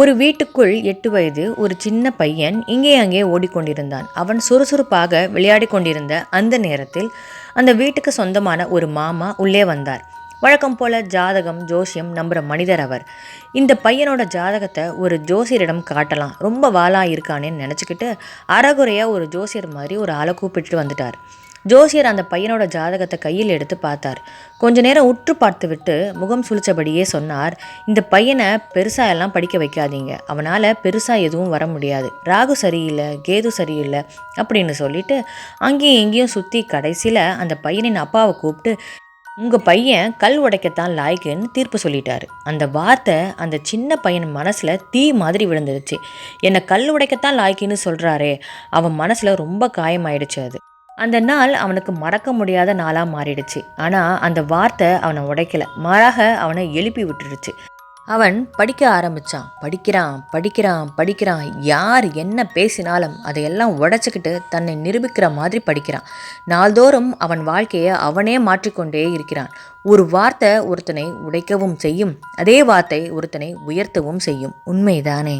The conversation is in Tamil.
ஒரு வீட்டுக்குள் எட்டு வயது ஒரு சின்ன பையன் இங்கே அங்கே ஓடிக்கொண்டிருந்தான். அவன் சுறுசுறுப்பாக விளையாடி கொண்டிருந்த அந்த நேரத்தில் அந்த வீட்டுக்கு சொந்தமான ஒரு மாமா உள்ளே வந்தார். வழக்கம் போல ஜாதகம் ஜோசியம் நம்புகிற மனிதர் அவர். இந்த பையனோட ஜாதகத்தை ஒரு ஜோசியரிடம் காட்டலாம். ரொம்ப வாலாக இருக்கானேன்னு நினச்சிக்கிட்டு அறகுறையாக ஒரு ஜோசியர் மாதிரி ஒரு ஆளை கூப்பிட்டு வந்துட்டார். ஜோசியர் அந்த பையனோட ஜாதகத்தை கையில் எடுத்து பார்த்தார். கொஞ்ச நேரம் உற்று பார்த்துவிட்டு முகம் சுழிச்சபடியே சொன்னார் இந்த பையனை பெருசாக எல்லாம் படிக்க வைக்காதீங்க. அவனால் பெருசாக எதுவும் வர முடியாது. ராகு சரியில்லை கேது சரியில்லை அப்படின்னு சொல்லிட்டு அங்கேயும் எங்கேயும் சுற்றி கடைசியில் அந்த பையனின் அப்பாவை கூப்பிட்டு உங்கள் பையன் கல் உடைக்கத்தான் லாய்க்குன்னு தீர்ப்பு சொல்லிட்டாரு. அந்த வார்த்தை அந்த சின்ன பையன் மனசில் தீ மாதிரி விழுந்துருச்சு. என்னை கல் உடைக்கத்தான் லாய்க்குன்னு சொல்கிறாரே அவன் மனசில் ரொம்ப காயமாயிடுச்சு அது. அந்த நாள் அவனுக்கு மறக்க முடியாத நாளாக மாறிடுச்சு. ஆனால் அந்த வார்த்தை அவனை உடைக்கல. மாறாக அவனை எழுப்பி விட்டுருச்சு அவன் படிக்க ஆரம்பிச்சான். படிக்கிறான் படிக்கிறான் படிக்கிறான். யார் என்ன பேசினாலும் அதையெல்லாம் உடைச்சிக்கிட்டு தன்னை நிரூபிக்கிற மாதிரி படிக்கிறான். நாள்தோறும் அவன் வாழ்க்கையை அவனே மாற்றிக்கொண்டே இருக்கிறான். ஒரு வார்த்தை ஒருத்தனை உடைக்கவும் செய்யும் அதே வார்த்தை ஒருத்தனை உயர்த்தவும் செய்யும். உண்மைதானே?